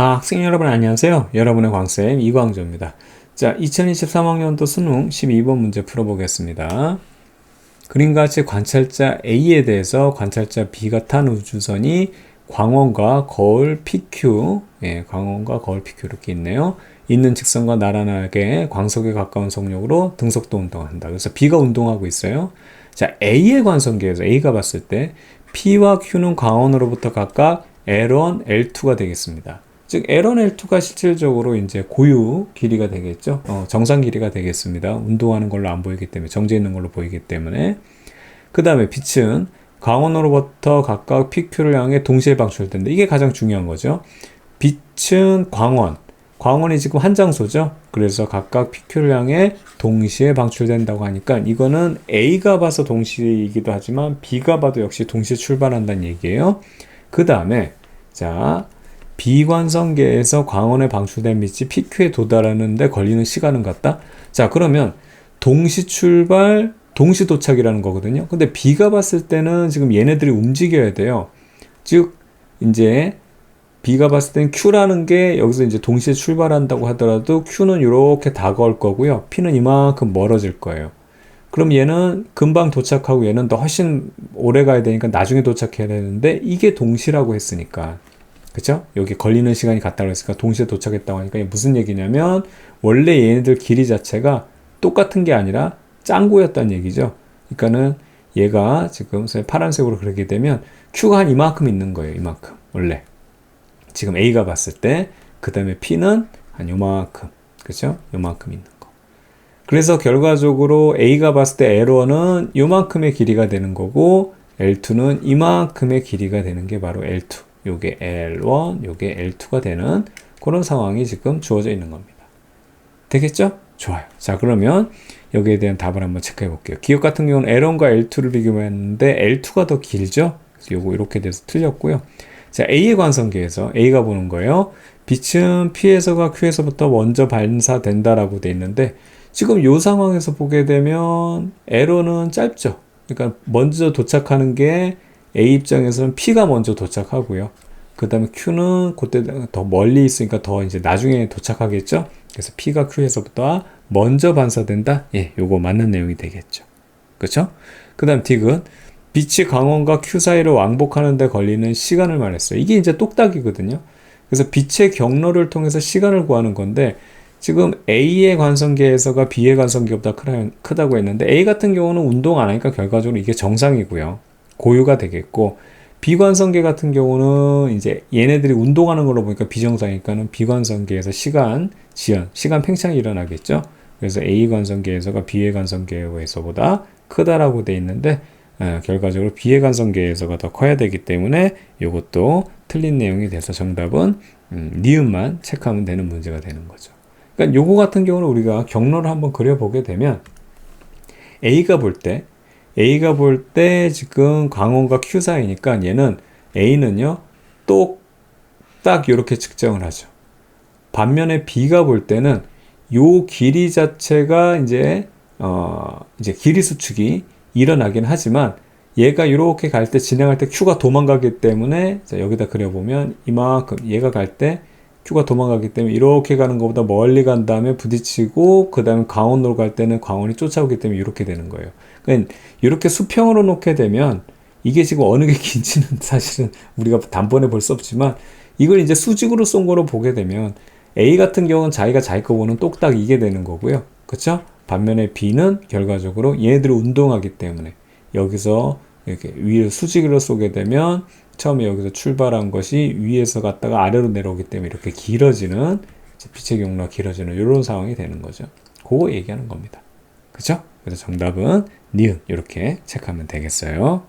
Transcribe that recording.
아, 학생 여러분 안녕하세요. 여러분의 광쌤 이광조입니다. 자, 2023학년도 수능 12번 문제 풀어보겠습니다. 그림과 같이 관찰자 A에 대해서 관찰자 B가 탄 우주선이 광원과 거울 PQ, 예, 광원과 거울 PQ 이렇게 있네요. 있는 직선과 나란하게 광석에 가까운 속력으로 등속도 운동한다. 그래서 B가 운동하고 있어요. 자, A의 관성계에서 A가 봤을 때 P와 Q는 광원으로부터 각각 L1, L2가 되겠습니다. 즉 L1, L2가 실질적으로 이제 고유 길이가 되겠죠. 어, 정상 길이가 되겠습니다. 운동하는 걸로 안 보이기 때문에 정제 있는 걸로 보이기 때문에 그 다음에 빛은 광원으로부터 각각 PQ를 향해 동시에 방출된다. 이게 가장 중요한 거죠. 빛은 광원, 광원이 지금 한 장소죠. 그래서 각각 PQ를 향해 동시에 방출된다고 하니까 이거는 A가 봐서 동시이기도 하지만 B가 봐도 역시 동시에 출발한다는 얘기예요. 그 다음에 자 비관성계에서 광원에 방출된 빛이 PQ에 도달하는데 걸리는 시간은 같다? 자, 그러면 동시 출발, 동시 도착이라는 거거든요. 근데 B가 봤을 때는 지금 얘네들이 움직여야 돼요. 즉, 이제 B가 봤을 땐 Q라는 게 여기서 이제 동시에 출발한다고 하더라도 Q는 이렇게 다가올 거고요. P는 이만큼 멀어질 거예요. 그럼 얘는 금방 도착하고 얘는 더 훨씬 오래 가야 되니까 나중에 도착해야 되는데 이게 동시라고 했으니까 그쵸? 여기 걸리는 시간이 같다고 했으니까 동시에 도착했다고 하니까 무슨 얘기냐면 원래 얘네들 길이 자체가 똑같은 게 아니라 짱구였다는 얘기죠. 그러니까는 얘가 지금 파란색으로 그렇게 되면 Q가 한 이만큼 있는 거예요. 이만큼. 원래. 지금 A가 봤을 때, 그 다음에 P는 한 요만큼. 그죠? 요만큼 있는 거. 그래서 결과적으로 A가 봤을 때 L1은 요만큼의 길이가 되는 거고, L2는 이만큼의 길이가 되는 게 바로 L2. 요게 L1, 요게 L2가 되는 그런 상황이 지금 주어져 있는 겁니다. 되겠죠? 좋아요. 자, 그러면 여기에 대한 답을 한번 체크해 볼게요. 기억 같은 경우는 L1과 L2를 비교했는데 L2가 더 길죠? 그래서 요거 이렇게 돼서 틀렸고요. 자, A의 관성계에서 A가 보는 거예요. 빛은 P에서가 Q에서부터 먼저 반사된다라고 돼 있는데 지금 요 상황에서 보게 되면 L1은 짧죠. 그러니까 먼저 도착하는 게 A 입장에서는 P가 먼저 도착하고요. 그 다음에 Q는 그때 더 멀리 있으니까 더 이제 나중에 도착하겠죠? 그래서 P가 Q에서부터 먼저 반사된다? 예, 요거 맞는 내용이 되겠죠. 그쵸? 그 다음 D은 빛이 광원과 Q 사이를 왕복하는데 걸리는 시간을 말했어요. 이게 이제 똑딱이거든요. 그래서 빛의 경로를 통해서 시간을 구하는 건데, 지금 A의 관성계에서가 B의 관성계보다 크다고 했는데, A 같은 경우는 운동 안 하니까 결과적으로 이게 정상이고요. 고유가 되겠고 비관성계 같은 경우는 이제 얘네들이 운동하는 걸로 보니까 비정상이니까는 비관성계에서 시간 지연, 시간 팽창이 일어나겠죠. 그래서 A 관성계에서가 B의 관성계에서보다 크다라고 돼 있는데 어, 결과적으로 B의 관성계에서가 더 커야 되기 때문에 이것도 틀린 내용이 돼서 정답은 음, 니은만 체크하면 되는 문제가 되는 거죠. 그러니까 요거 같은 경우는 우리가 경로를 한번 그려보게 되면 A가 볼 때 A가 볼 때 지금 광원과 Q 사이니까 얘는 A는요, 똑 딱 이렇게 측정을 하죠. 반면에 B가 볼 때는 요 길이 자체가 이제, 어, 이제 길이 수축이 일어나긴 하지만 얘가 이렇게 갈 때 진행할 때 Q가 도망가기 때문에 자, 여기다 그려보면 이만큼 얘가 갈 때 Q가 도망가기 때문에 이렇게 가는 것보다 멀리 간 다음에 부딪히고 그 다음에 광원으로 갈 때는 광원이 쫓아오기 때문에 이렇게 되는 거예요. 그러니까 이렇게 수평으로 놓게 되면 이게 지금 어느 게 긴지는 사실은 우리가 단번에 볼 수 없지만 이걸 이제 수직으로 쏜 거로 보게 되면 A 같은 경우는 자기가 자기 거 보는 똑딱 이게 되는 거고요. 그렇죠? 반면에 B는 결과적으로 얘네들이 운동하기 때문에 여기서 이렇게 위로 수직으로 쏘게 되면 처음에 여기서 출발한 것이 위에서 갔다가 아래로 내려오기 때문에 이렇게 길어지는 빛의 경로가 길어지는 이런 상황이 되는 거죠. 그거 얘기하는 겁니다. 그죠? 그래서 정답은 니은 이렇게 체크하면 되겠어요.